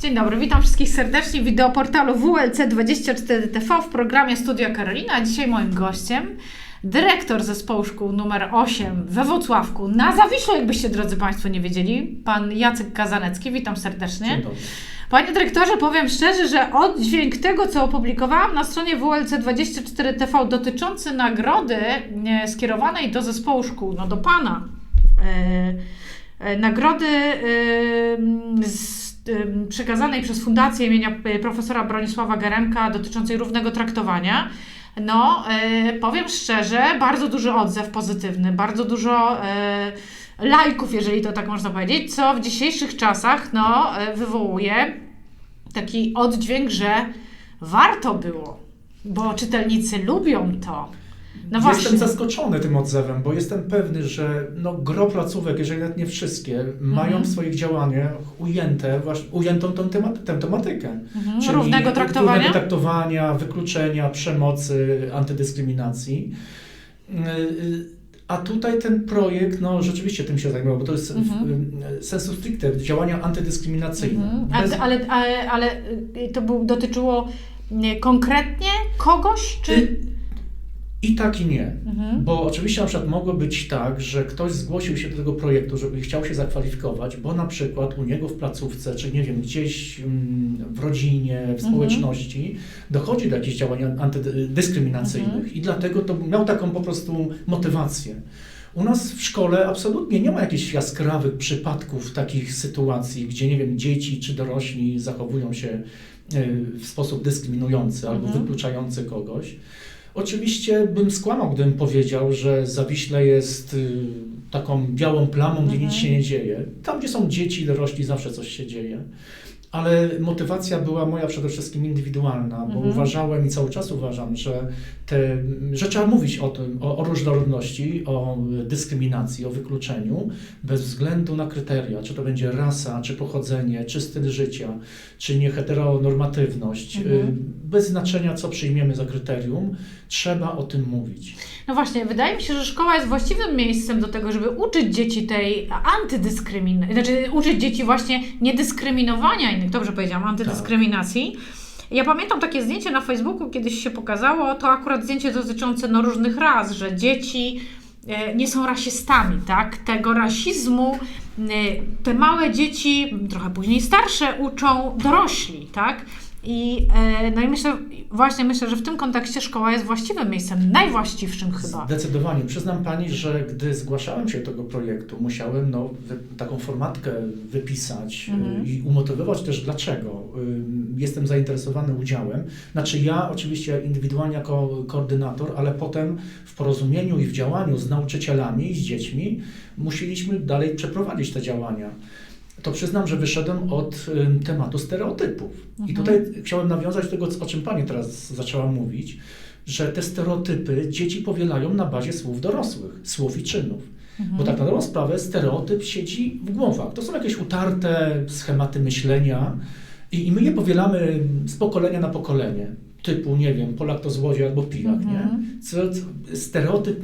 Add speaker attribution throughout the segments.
Speaker 1: Dzień dobry, witam wszystkich serdecznie w wideoportalu WLC24TV w programie Studia Karolina. A dzisiaj moim gościem dyrektor zespołu szkół numer 8 we Włocławku na Zawiślu, jakbyście drodzy Państwo nie wiedzieli, pan Jacek Kazanecki. Witam serdecznie.
Speaker 2: Dzień dobry.
Speaker 1: Panie dyrektorze, powiem szczerze, że oddźwięk tego, co opublikowałam na stronie WLC24TV dotyczący nagrody skierowanej do zespołu szkół, no do Pana, e, nagrody e, z, przekazanej przez Fundację imienia e, profesora Bronisława Geremka dotyczącej równego traktowania, no e, powiem szczerze, bardzo duży odzew pozytywny, bardzo dużo e, lajków, jeżeli to tak można powiedzieć, co w dzisiejszych czasach no, wywołuje taki oddźwięk, że warto było, bo czytelnicy lubią to. No
Speaker 2: jestem
Speaker 1: właśnie.
Speaker 2: zaskoczony tym odzewem, bo jestem pewny, że no, gro placówek, jeżeli nawet nie wszystkie, mają
Speaker 1: Mhm.
Speaker 2: w swoich działaniach ujęte, właśnie, ujętą tą, temat, tę tematykę.
Speaker 1: Mhm.
Speaker 2: Czyli
Speaker 1: Równego traktowania?
Speaker 2: Równego traktowania, wykluczenia, przemocy, antydyskryminacji. Yy, yy, A tutaj ten projekt, no rzeczywiście tym się zajmował, bo to jest
Speaker 1: Mhm.
Speaker 2: w, sensu stricte działania antydyskryminacyjne.
Speaker 1: Mhm.
Speaker 2: Bez-
Speaker 1: ale, ale, ale y, to był, dotyczyło nie, konkretnie kogoś, czy...
Speaker 2: I tak i nie.
Speaker 1: Mhm.
Speaker 2: Bo oczywiście na przykład mogło być tak, że ktoś zgłosił się do tego projektu, żeby chciał się zakwalifikować, bo na przykład u niego w placówce, czy nie wiem, gdzieś mm, w rodzinie, w społeczności dochodzi do jakichś działań antydyskryminacyjnych
Speaker 1: Mhm.
Speaker 2: i dlatego to miał taką po prostu motywację. U nas w szkole absolutnie nie ma jakichś jaskrawych przypadków takich sytuacji, gdzie nie wiem, dzieci czy dorośli zachowują się y, w sposób dyskryminujący albo
Speaker 1: Mhm.
Speaker 2: wykluczający kogoś. Oczywiście bym skłamał, gdybym powiedział, że Zawiśle jest y, taką białą plamą, gdzie
Speaker 1: Mhm.
Speaker 2: nic się nie dzieje. Tam, gdzie są dzieci i dorośli, zawsze coś się dzieje. Ale motywacja była moja przede wszystkim indywidualna, bo
Speaker 1: Mhm.
Speaker 2: uważałem i cały czas uważam, że, te, że trzeba mówić o tym, o, o różnorodności, o dyskryminacji, o wykluczeniu, bez względu na kryteria, czy to będzie rasa, czy pochodzenie, czy styl życia, czy nieheteronormatywność.
Speaker 1: Mhm.
Speaker 2: Y, Bez znaczenia, co przyjmiemy za kryterium, trzeba o tym mówić.
Speaker 1: No właśnie, wydaje mi się, że szkoła jest właściwym miejscem do tego, żeby uczyć dzieci tej antydyskryminacji, znaczy uczyć dzieci właśnie niedyskryminowania innych, dobrze powiedziałam, antydyskryminacji. Ja pamiętam takie zdjęcie na Facebooku, kiedyś się pokazało, to akurat zdjęcie dotyczące no, różnych ras, że dzieci e, nie są rasistami, tak? Tego rasizmu e, te małe dzieci, trochę później starsze, uczą dorośli, tak? I, e, no i myślę, właśnie myślę, że w tym kontekście szkoła jest właściwym miejscem, najwłaściwszym chyba.
Speaker 2: Zdecydowanie. Przyznam Pani, że gdy zgłaszałem się do tego projektu, musiałem no, taką formatkę wypisać
Speaker 1: Mhm.
Speaker 2: y, i umotywować też dlaczego y, jestem zainteresowany udziałem. Znaczy ja oczywiście indywidualnie jako koordynator, ale potem w porozumieniu i w działaniu z nauczycielami i z dziećmi musieliśmy dalej przeprowadzić te działania. To przyznam, że wyszedłem od tematu stereotypów. I
Speaker 1: Mhm.
Speaker 2: tutaj chciałem nawiązać do tego, o czym Pani teraz zaczęła mówić, że te stereotypy dzieci powielają na bazie słów dorosłych, słów i czynów.
Speaker 1: Mhm.
Speaker 2: Bo tak na dobrą sprawę stereotyp siedzi w głowach. To są jakieś utarte schematy myślenia i, i my je powielamy z pokolenia na pokolenie. Typu, nie wiem, Polak to złodziej albo pijak,
Speaker 1: Mhm.
Speaker 2: nie? Co, co, stereotyp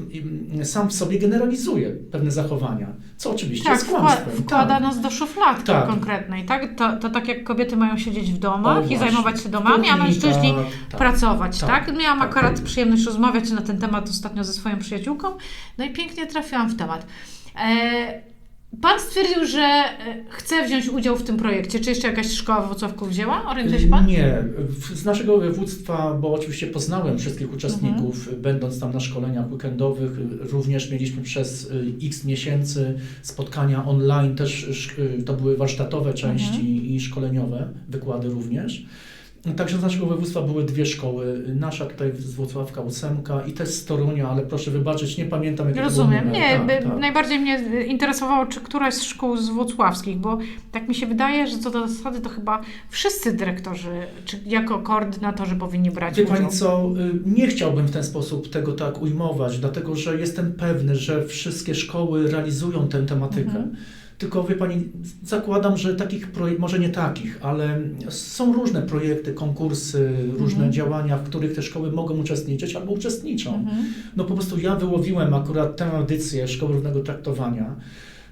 Speaker 2: mm, sam w sobie generalizuje pewne zachowania, co oczywiście
Speaker 1: Tak,
Speaker 2: jest kłamstwem.
Speaker 1: wkłada
Speaker 2: tak.
Speaker 1: nas do szufladki
Speaker 2: Tak.
Speaker 1: konkretnej, tak? To, to tak jak kobiety mają siedzieć w
Speaker 2: O,
Speaker 1: domach i
Speaker 2: właśnie.
Speaker 1: zajmować się domami, a mężczyźni
Speaker 2: tak, tak.
Speaker 1: pracować, tak?
Speaker 2: Tak,
Speaker 1: Miałam
Speaker 2: tak.
Speaker 1: akurat przyjemność rozmawiać na ten temat ostatnio ze swoją przyjaciółką, no i pięknie trafiłam w temat. E, pan stwierdził, że e, chce wziąć udział w tym projekcie. Czy jeszcze jakaś szkoła w wzięła? Orientuje się pan?
Speaker 2: Nie. Z naszego województwa, bo oczywiście poznałem wszystkich uczestników,
Speaker 1: Mhm.
Speaker 2: będąc tam na szkoleniach weekendowych, również mieliśmy przez y, x miesięcy spotkania online, też to były warsztatowe części
Speaker 1: Mhm.
Speaker 2: i szkoleniowe, wykłady również. Także z naszego województwa były dwie szkoły. Nasza tutaj z Włocławka ósemka i też z Torunia, ale proszę wybaczyć, nie pamiętam jakiego
Speaker 1: Rozumiem.
Speaker 2: numer.
Speaker 1: Nie,
Speaker 2: Tak, tak.
Speaker 1: najbardziej mnie interesowało, czy któraś z szkół z włocławskich, bo tak mi się wydaje, że co do zasady to chyba wszyscy dyrektorzy, czy jako koordynatorzy powinni brać
Speaker 2: Wie
Speaker 1: udział.
Speaker 2: Pani co, y, nie chciałbym w ten sposób tego tak ujmować, dlatego że jestem pewny, że wszystkie szkoły realizują tę tematykę.
Speaker 1: Mhm.
Speaker 2: Tylko wie Pani, zakładam, że takich projektów, może nie takich, ale są różne projekty, konkursy, różne
Speaker 1: Mhm.
Speaker 2: działania, w których te szkoły mogą uczestniczyć albo uczestniczą.
Speaker 1: Mhm.
Speaker 2: No po prostu ja wyłowiłem akurat tę audycję Szkoły Równego Traktowania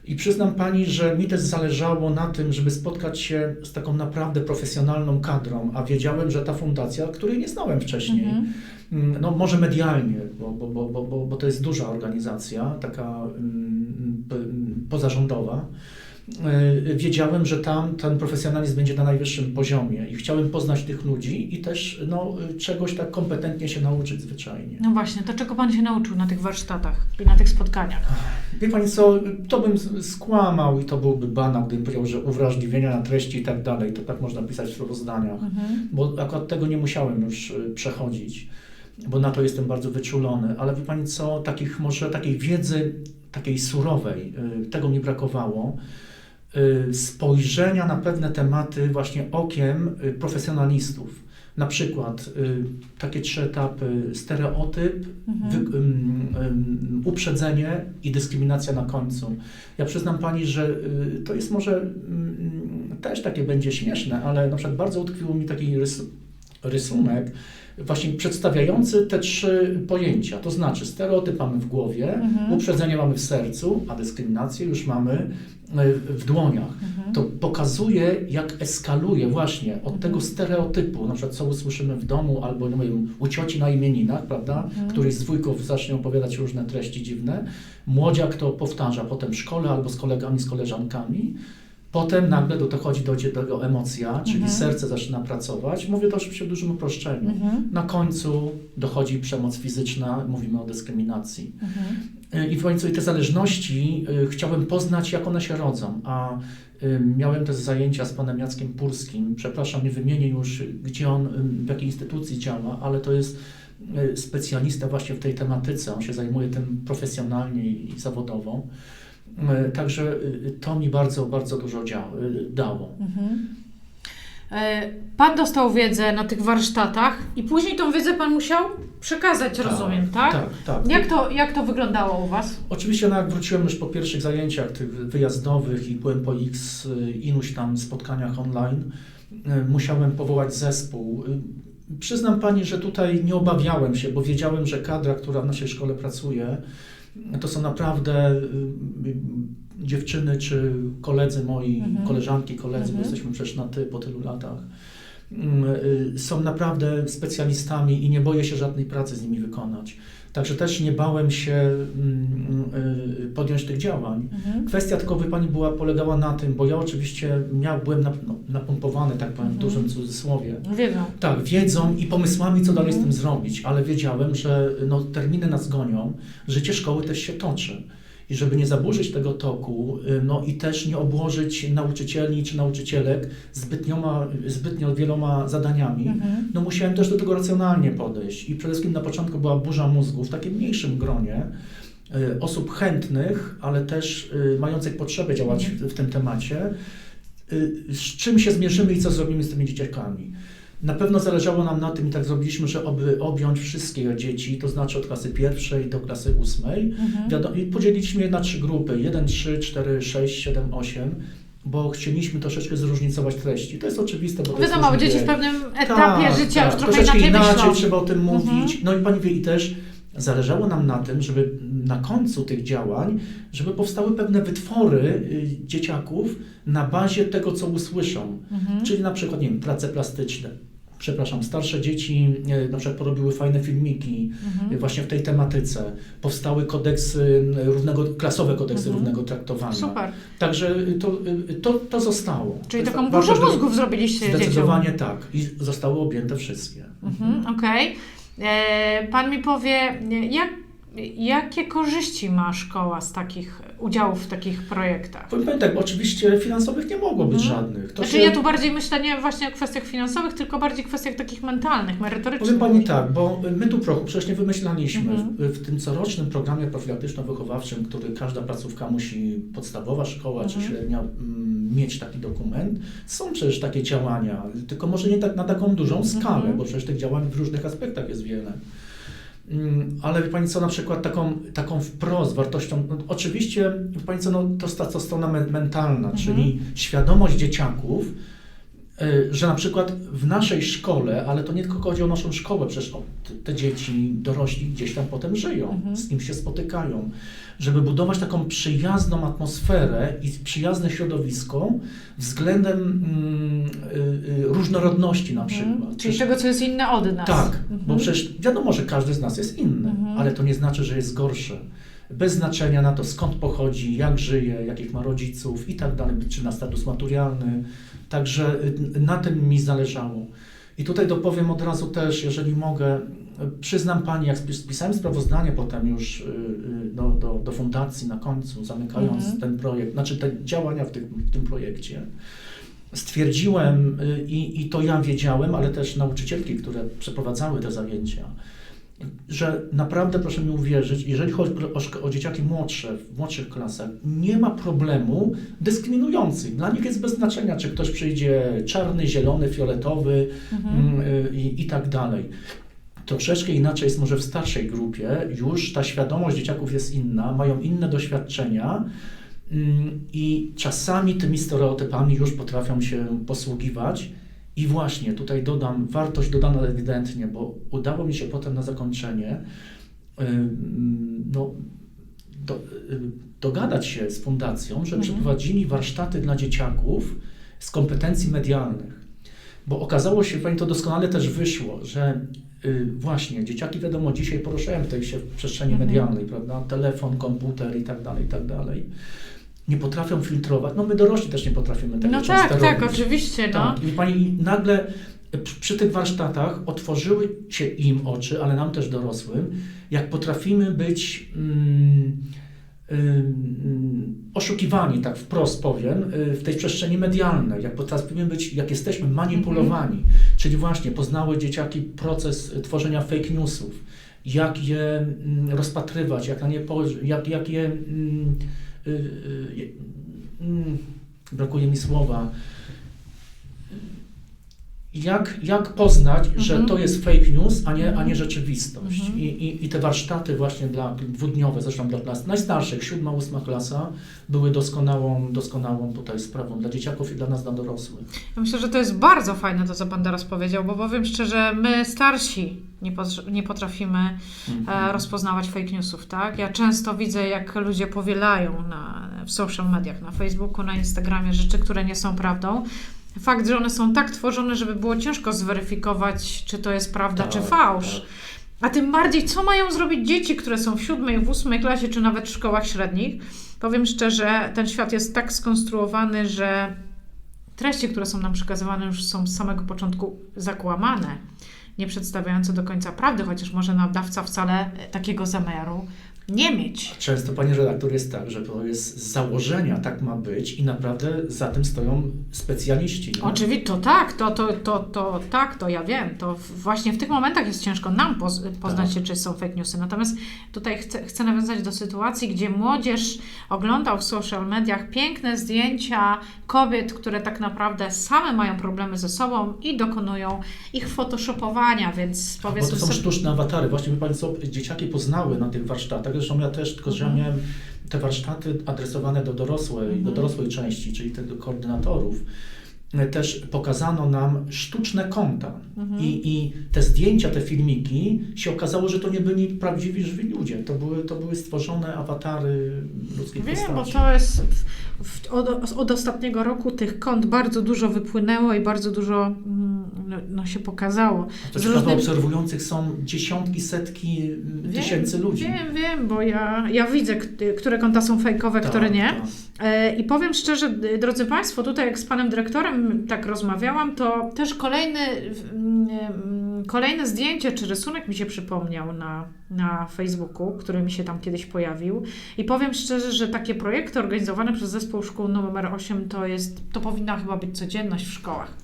Speaker 2: I przyznam pani, że mi też zależało na tym, żeby spotkać się z taką naprawdę profesjonalną kadrą, a wiedziałem, że ta fundacja, której nie znałem wcześniej,
Speaker 1: Mhm.
Speaker 2: Mm, no może medialnie, bo, bo, bo, bo, bo, to jest duża organizacja, taka mm, pozarządowa. E, Wiedziałem, że tam ten profesjonalizm będzie na najwyższym poziomie i chciałem poznać tych ludzi i też no, czegoś tak kompetentnie się nauczyć zwyczajnie.
Speaker 1: No właśnie, to czego pan się nauczył na tych warsztatach i na tych spotkaniach?
Speaker 2: Wie Pani co, to bym skłamał i to byłby banał, gdybym powiedział, że uwrażliwienia na treści i tak dalej, to tak można pisać w sprawozdaniach.
Speaker 1: Mhm.
Speaker 2: bo akurat tego nie musiałem już y, przechodzić, bo na to jestem bardzo wyczulony. Ale wie Pani co, takich może takiej wiedzy, takiej surowej, y, tego mi brakowało. Y, Spojrzenia na pewne tematy właśnie okiem y, profesjonalistów. Na przykład takie trzy etapy: stereotyp,
Speaker 1: Mhm.
Speaker 2: wy, ym, uprzedzenie i dyskryminacja na końcu. Ja przyznam Pani, że to jest może ym, też takie będzie śmieszne, ale na przykład bardzo utkwił mi taki rys, rysunek właśnie przedstawiający te trzy pojęcia. To znaczy stereotyp mamy w głowie,
Speaker 1: Mhm.
Speaker 2: uprzedzenie mamy w sercu, a dyskryminację już mamy y, w dłoniach.
Speaker 1: Mhm.
Speaker 2: To pokazuje, jak eskaluje właśnie od tego stereotypu, na przykład co usłyszymy w domu albo nie wiem, u cioci na imieninach, prawda?
Speaker 1: Mhm.
Speaker 2: Któryś z wujków zacznie opowiadać różne treści dziwne. Młodziak to powtarza potem w szkole albo z kolegami, z koleżankami. Potem nagle do dochodzi do tego emocja, czyli
Speaker 1: Mhm.
Speaker 2: serce zaczyna pracować. Mówię to oczywiście w dużym uproszczeniu.
Speaker 1: Mhm.
Speaker 2: Na końcu dochodzi przemoc fizyczna, mówimy o dyskryminacji.
Speaker 1: Mhm.
Speaker 2: Y, I w końcu i te zależności y, chciałem poznać, jak one się rodzą. A y, miałem też zajęcia z panem Jackiem Purskim. Przepraszam, nie wymienię już, gdzie on, y, w jakiej instytucji działa, ale to jest y, specjalista właśnie w tej tematyce. On się zajmuje tym profesjonalnie i zawodowo. Y, Także y, to mi bardzo, bardzo dużo y, dało.
Speaker 1: Mhm. E, Pan dostał wiedzę na tych warsztatach i później tą wiedzę pan musiał przekazać, rozumiem, tak?
Speaker 2: Tak, tak.
Speaker 1: Jak, to, jak to wyglądało u Was?
Speaker 2: Oczywiście, no jak wróciłem już po pierwszych zajęciach tych wyjazdowych i byłem po X iluś tam spotkaniach online, musiałem powołać zespół. Przyznam Pani, że tutaj nie obawiałem się, bo wiedziałem, że kadra, która w naszej szkole pracuje, to są naprawdę y, y, dziewczyny czy koledzy moi,
Speaker 1: Mhm.
Speaker 2: koleżanki, koledzy, bo
Speaker 1: Mhm.
Speaker 2: jesteśmy przecież na ty po tylu latach. Mm, y, Są naprawdę specjalistami i nie boję się żadnej pracy z nimi wykonać. Także też nie bałem się mm, podjąć tych działań.
Speaker 1: Mhm.
Speaker 2: Kwestia tylko, wie Pani, była, polegała na tym, bo ja oczywiście miał, byłem nap, no, napompowany, tak powiem, w
Speaker 1: Mhm.
Speaker 2: dużym cudzysłowie.
Speaker 1: Wiedzą.
Speaker 2: Tak, wiedzą i pomysłami, co dalej z
Speaker 1: Mhm.
Speaker 2: tym zrobić, ale wiedziałem, że no, terminy nas gonią, życie szkoły też się toczy. I żeby nie zaburzyć tego toku, y, no i też nie obłożyć nauczycieli czy nauczycielek zbytnioma, zbytnio wieloma zadaniami,
Speaker 1: Mhm.
Speaker 2: no musiałem też do tego racjonalnie podejść. I przede wszystkim na początku była burza mózgów w takim mniejszym gronie osób chętnych, ale też y, mających potrzebę działać w, w tym temacie, y, z czym się zmierzymy i co zrobimy z tymi dzieciakami. Na pewno zależało nam na tym i tak zrobiliśmy, że aby objąć wszystkie dzieci, to znaczy od klasy pierwszej do klasy ósmej.
Speaker 1: Mhm.
Speaker 2: I podzieliliśmy je na trzy grupy: 1, 3, 4, 6, 7, 8, bo chcieliśmy troszeczkę zróżnicować treści. To jest oczywiste, bo
Speaker 1: Wiadomo, dzieci w pewnym etapie
Speaker 2: Tak,
Speaker 1: życia
Speaker 2: tak,
Speaker 1: już trochę
Speaker 2: troszeczkę
Speaker 1: inaczej,
Speaker 2: inaczej
Speaker 1: myślą.
Speaker 2: trzeba o tym
Speaker 1: Mhm.
Speaker 2: mówić. No i pani wie, i też zależało nam na tym, żeby na końcu tych działań, żeby powstały pewne wytwory y, dzieciaków na bazie tego, co usłyszą.
Speaker 1: Mhm.
Speaker 2: Czyli na przykład, nie wiem, prace plastyczne. Przepraszam, starsze dzieci e, na przykład porobiły fajne filmiki
Speaker 1: Mhm.
Speaker 2: e, właśnie w tej tematyce. Powstały kodeksy równego, klasowe kodeksy
Speaker 1: Mhm.
Speaker 2: równego traktowania.
Speaker 1: Super.
Speaker 2: Także y, to, y, to, to zostało.
Speaker 1: Czyli taką burzę mózgów zrobiliście dzieciom.
Speaker 2: Zdecydowanie tak. I zostały objęte wszystkie.
Speaker 1: Mhm, Okej. E, Pan mi powie, jak, jakie korzyści ma szkoła z takich udziałów w takich projektach?
Speaker 2: Powiem tak, oczywiście finansowych nie mogło być
Speaker 1: Mhm.
Speaker 2: żadnych. To
Speaker 1: Znaczy
Speaker 2: się,
Speaker 1: ja tu bardziej myślę nie właśnie o kwestiach finansowych, tylko bardziej kwestiach takich mentalnych, merytorycznych.
Speaker 2: Powiem pani tak, bo my tu prochu przecież nie wymyślaliśmy.
Speaker 1: Mhm.
Speaker 2: W, w tym corocznym programie profilaktyczno-wychowawczym, który każda placówka musi, podstawowa szkoła czy
Speaker 1: Mhm.
Speaker 2: średnia, mm, mieć taki dokument, są przecież takie działania, tylko może nie tak na taką dużą skalę,
Speaker 1: Mhm.
Speaker 2: bo przecież tych działań w różnych aspektach jest wiele. Mm, Ale wie Pani co, na przykład taką, taką wprost wartością, no, oczywiście wie Pani co, no, to jest ta, strona men- mentalna,
Speaker 1: Mhm.
Speaker 2: czyli świadomość dzieciaków, że na przykład w naszej szkole, ale to nie tylko chodzi o naszą szkołę, przecież te- dzieci, dorośli gdzieś tam potem żyją,
Speaker 1: Mhm.
Speaker 2: z kim się spotykają, żeby budować taką przyjazną atmosferę i przyjazne środowisko względem mm, y, y, różnorodności na przykład.
Speaker 1: Mhm. Czyli
Speaker 2: Przecież-
Speaker 1: tego, co jest inne od nas.
Speaker 2: tak,
Speaker 1: Mhm.
Speaker 2: bo przecież wiadomo, że każdy z nas jest inny,
Speaker 1: Mhm.
Speaker 2: ale to nie znaczy, że jest gorszy. Bez znaczenia na to, skąd pochodzi, jak żyje, jakich ma rodziców i tak dalej, czy na status maturalny. Także y, na tym mi zależało. I tutaj dopowiem od razu też, jeżeli mogę, przyznam Pani, jak spis- spisałem sprawozdanie potem już y, y, do, do, do fundacji na końcu, zamykając
Speaker 1: Mhm.
Speaker 2: ten projekt, znaczy te działania w, tych, w tym projekcie, stwierdziłem i, i to ja wiedziałem, ale też nauczycielki, które przeprowadzały te zajęcia, że naprawdę proszę mi uwierzyć, jeżeli chodzi o, o dzieciaki młodsze, w młodszych klasach, nie ma problemu dyskryminujących. Dla nich jest bez znaczenia, czy ktoś przyjdzie czarny, zielony, fioletowy
Speaker 1: Mhm.
Speaker 2: mm, y, i, i tak dalej. Troszeczkę inaczej jest może w starszej grupie, już ta świadomość dzieciaków jest inna, mają inne doświadczenia mm, i czasami tymi stereotypami już potrafią się posługiwać. I właśnie tutaj dodam wartość dodana ewidentnie, bo udało mi się potem na zakończenie no, do, y, dogadać się z fundacją, że
Speaker 1: Mhm.
Speaker 2: przeprowadzili warsztaty dla dzieciaków z kompetencji medialnych. Bo okazało się, Pani to doskonale też wyszło, że y, właśnie dzieciaki wiadomo dzisiaj poruszają tutaj się w przestrzeni
Speaker 1: Mhm.
Speaker 2: medialnej, prawda? Telefon, komputer i tak dalej, i tak dalej. Nie potrafią filtrować. No my dorośli też nie potrafimy tego
Speaker 1: No tak, tak,
Speaker 2: robić.
Speaker 1: oczywiście. No.
Speaker 2: Tak, i pani nagle przy, przy tych warsztatach otworzyły się im oczy, ale nam też dorosłym, jak potrafimy być mm, ym, oszukiwani, tak wprost powiem, y, w tej przestrzeni medialnej, jak potrafimy być, jak jesteśmy manipulowani, czyli właśnie poznały dzieciaki proces tworzenia fake newsów, jak je mm, rozpatrywać, jak na nie jak, jak je mm, mm, brakuje mi słowa, jak, jak poznać, że
Speaker 1: Mhm.
Speaker 2: to jest fake news, a nie, a
Speaker 1: Mhm.
Speaker 2: nie rzeczywistość.
Speaker 1: Mhm.
Speaker 2: I, i, I te warsztaty właśnie dla dwudniowe, zresztą dla klas najstarszych, siódma, ósma klasa, były doskonałą, doskonałą tutaj sprawą dla dzieciaków i dla nas, dla dorosłych.
Speaker 1: Ja myślę, że to jest bardzo fajne to, co Pan teraz powiedział, bo powiem szczerze, my starsi nie, pot- nie potrafimy
Speaker 2: Mhm.
Speaker 1: e, rozpoznawać fake newsów, tak? Ja często widzę, jak ludzie powielają na, w social mediach, na Facebooku, na Instagramie rzeczy, które nie są prawdą. Fakt, że one są tak tworzone, żeby było ciężko zweryfikować, czy to jest prawda,
Speaker 2: Tak,
Speaker 1: czy fałsz.
Speaker 2: tak.
Speaker 1: A tym bardziej, co mają zrobić dzieci, które są w siódmej, w ósmej klasie, czy nawet w szkołach średnich? Powiem szczerze, ten świat jest tak skonstruowany, że treści, które są nam przekazywane, już są z samego początku zakłamane, nie przedstawiające do końca prawdy, chociaż może nadawca wcale takiego zamiaru nie mieć.
Speaker 2: Często, panie redaktor, jest tak, że to jest z założenia tak ma być i naprawdę za tym stoją specjaliści. nie?
Speaker 1: Oczywiście, to tak, to, to, to, to tak, to ja wiem. To właśnie w tych momentach jest ciężko nam poz, poznać
Speaker 2: Tak.
Speaker 1: się, czy są fake newsy. Natomiast tutaj chcę, chcę nawiązać do sytuacji, gdzie młodzież oglądał w social mediach piękne zdjęcia kobiet, które tak naprawdę same mają problemy ze sobą i dokonują ich photoshopowania, więc
Speaker 2: Bo
Speaker 1: powiedzmy
Speaker 2: to są
Speaker 1: sobie...
Speaker 2: sztuczne awatary. Właśnie, wie Pani co, dzieciaki poznały na tych warsztatach, zresztą ja też, tylko że ja
Speaker 1: Mhm.
Speaker 2: miałem te warsztaty adresowane do dorosłej, do
Speaker 1: Mhm.
Speaker 2: dorosłej części, czyli tego koordynatorów. E, Też pokazano nam sztuczne konta
Speaker 1: Mhm.
Speaker 2: I, i te zdjęcia, te filmiki się okazało, że to nie byli prawdziwi, żywi ludzie. To były, to były stworzone awatary ludzkiej
Speaker 1: Wiem,
Speaker 2: postaci.
Speaker 1: bo to jest w, od, od ostatniego roku tych kont bardzo dużo wypłynęło i bardzo dużo mm, no, no, się pokazało.
Speaker 2: To
Speaker 1: z
Speaker 2: ciekawe,
Speaker 1: różnymi-
Speaker 2: obserwujących są dziesiątki, setki mm,
Speaker 1: Wiem,
Speaker 2: tysięcy ludzi.
Speaker 1: Wiem, wiem, bo ja, ja widzę, k- które konta są fejkowe,
Speaker 2: Tak,
Speaker 1: które nie.
Speaker 2: tak.
Speaker 1: E, I powiem szczerze, drodzy Państwo, tutaj jak z Panem Dyrektorem tak rozmawiałam, to też kolejny, mm, kolejne zdjęcie czy rysunek mi się przypomniał na, na Facebooku, który mi się tam kiedyś pojawił. I powiem szczerze, że takie projekty organizowane przez Zespół Szkół numer 8 to jest, to powinna chyba być codzienność w szkołach.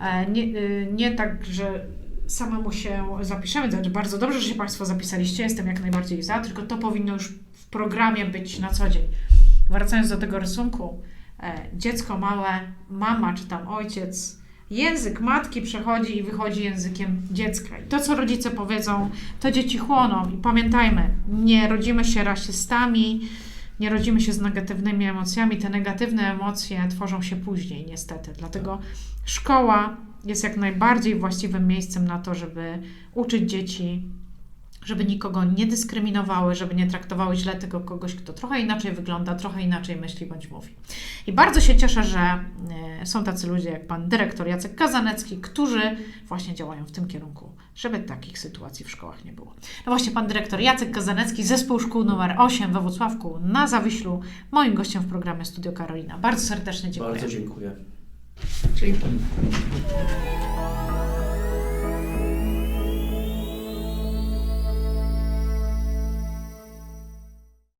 Speaker 1: E, Nie, y, nie tak, że samemu się zapiszemy, znaczy bardzo dobrze, że się Państwo zapisaliście, jestem jak najbardziej za, tylko to powinno już w programie być na co dzień. Wracając do tego rysunku, e, dziecko małe, mama czy tam ojciec, język matki przechodzi i wychodzi językiem dziecka. I to, co rodzice powiedzą, to dzieci chłoną. I pamiętajmy, nie rodzimy się rasistami, nie rodzimy się z negatywnymi emocjami. Te negatywne emocje tworzą się później, niestety. Dlatego szkoła jest jak najbardziej właściwym miejscem na to, żeby uczyć dzieci, żeby nikogo nie dyskryminowały, żeby nie traktowały źle tego kogoś, kto trochę inaczej wygląda, trochę inaczej myśli bądź mówi. I bardzo się cieszę, że e, są tacy ludzie jak pan dyrektor Jacek Kazanecki, którzy właśnie działają w tym kierunku, żeby takich sytuacji w szkołach nie było. No właśnie, pan dyrektor Jacek Kazanecki, zespół szkół numer 8 we Włocławku na Zawiślu, moim gościem w programie Studio Karolina. Bardzo serdecznie dziękuję.
Speaker 2: Bardzo dziękuję.
Speaker 3: Dzięki.